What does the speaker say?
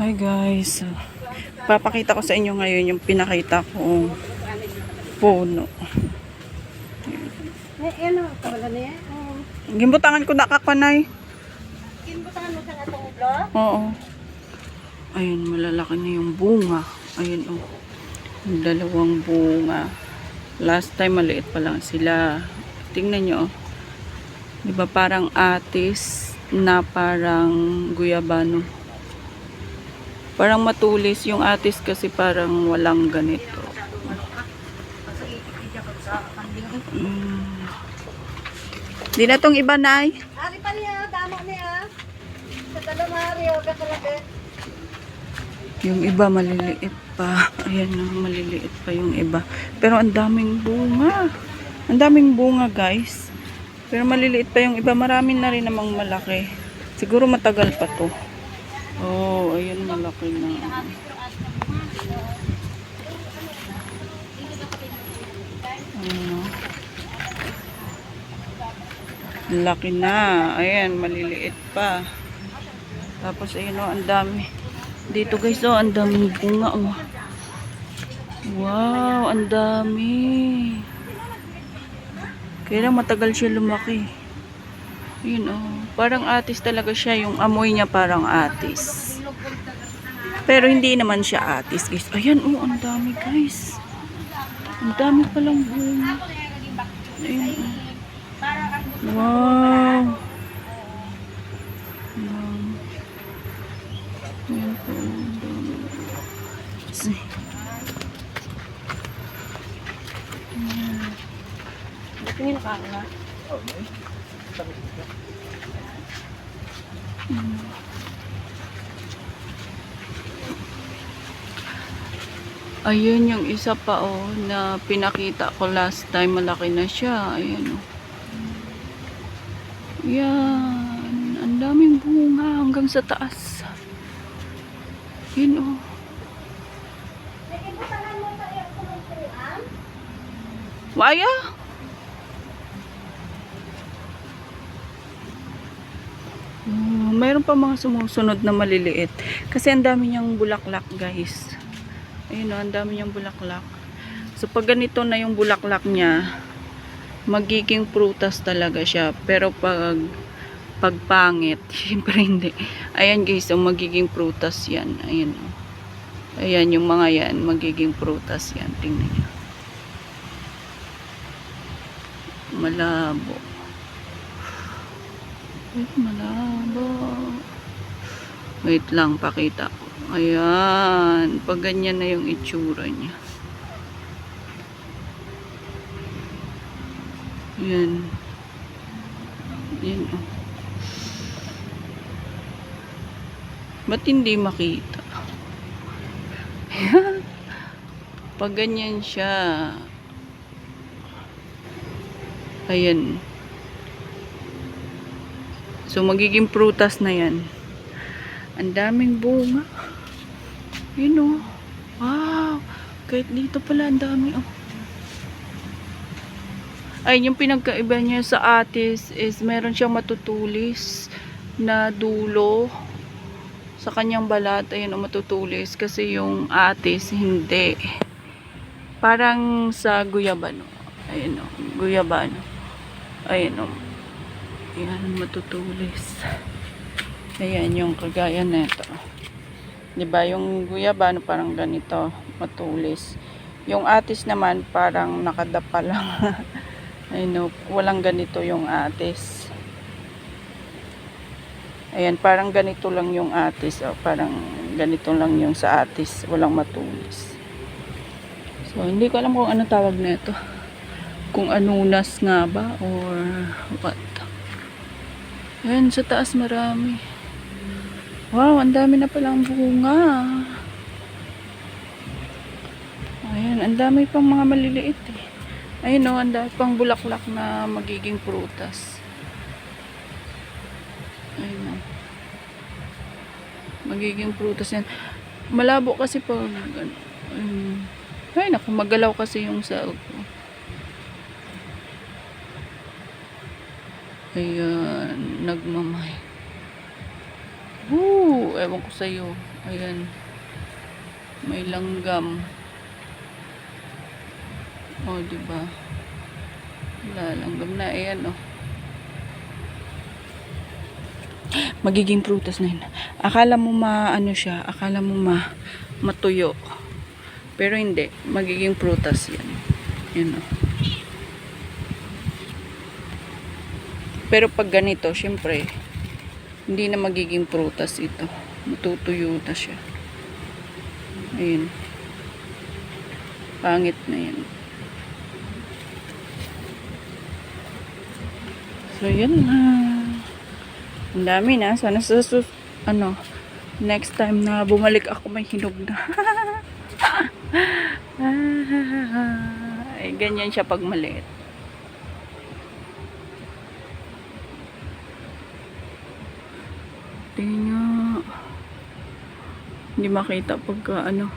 Hi guys. Papakita ko sa inyo ngayon yung pinakita kong puno. Eh, ano, wala na yan. Gimbutangan ko nakakanay. Kinbutangan mo sa atong ublo? Oo. Ayun, malalaki na yung bunga. Ayun oh. Yung dalawang bunga. Last time maliit pa lang sila. Tingnan nyo oh. Di ba parang atis na parang guyabano. Parang matulis yung atis kasi parang walang ganito. Mm. Di na tong iba na Ari pa niya, damo niya. Sa talamari, o kakalagay. Yung iba maliliit pa. Ayan na, maliliit pa yung iba. Pero ang daming bunga. Ang daming bunga, guys. Pero maliliit pa yung iba. Marami na rin namang malaki. Siguro matagal pa to. Oh, ayun malaki na. Ayun, oh. Laki na. Ayan, maliliit pa. Tapos ayun oh, ang dami. Dito guys oh, ang daming bunga oh. Wow, ang dami. Kaya matagal siya lumaki. Yun oh, parang atis talaga siya. Yung amoy niya parang atis. Pero hindi naman siya atis guys. Ayan oh, ang dami guys. Ang dami palang bunga. Ayun oh. Wow. Wow. Ayan po. Si- Tingin ka nga. Ayun yung isa pa oh na pinakita ko last time malaki na siya. Ayun oh. Yan. Ang daming bunga hanggang sa taas. Yun oh. Waya? Mayroon pa mga sumusunod na maliliit. Kasi ang dami niyang bulaklak, guys. Ayun, oh, ang dami niyang bulaklak. So, pag ganito na yung bulaklak niya, magiging prutas talaga siya. Pero pag pagpangit, syempre hindi. Ayan guys, so magiging prutas yan. Ayan, oh. Ayan, yung mga yan, magiging prutas yan. Tingnan niyo. Malabo. Wait, malabo. Wait lang, pakita ko. Ayan. Pag ganyan na yung itsura niya. Yan. Yan. oh. Ba't hindi makita? Ayan. Pag ganyan siya. Ayan. So, magiging prutas na yan. Ang daming bunga. Yun oh. Wow. Kahit dito pala ang dami oh. Ay, yung pinagkaiba niya sa atis is meron siyang matutulis na dulo sa kanyang balat. Ayun, oh, matutulis. Kasi yung atis, hindi. Parang sa guyabano. Ayun, oh, guyabano. Ayun, oh. Yan, matutulis. Ayan, yung kagaya nito. Diba, yung guyabano parang ganito, matulis. Yung atis naman, parang nakadapa lang. I know, walang ganito yung atis. Ayan, parang ganito lang yung atis. Oh, parang ganito lang yung sa atis. Walang matulis. So, hindi ko alam kung ano tawag na ito. Kung anunas nga ba or what. Ayan, sa taas marami. Wow, ang dami na palang bunga. Ayan, ang dami pang mga maliliit eh. Ayun o, ang dami pang bulaklak na magiging prutas. Ayun o. Magiging prutas yan. Malabo kasi pag, um, ay naku, magalaw kasi yung sa ko. Ayan, nagmamay. Woo! ewan ko sa'yo. Ayan. May langgam. O, oh, diba? Wala, langgam na. Ayan, oh. Magiging prutas na yun. Akala mo ma, ano siya, akala mo ma, matuyo. Pero hindi. Magiging prutas yan. Yan, oh. Pero pag ganito, syempre, hindi na magiging prutas ito. Matutuyo na siya. Ayun. Pangit na yan. So, yun na. Ang dami na. Sana sa sus... Ano, next time na bumalik ako may hinog na. Ay, ganyan siya pag maliit. Tingnan nga. Hindi makita pagka ano.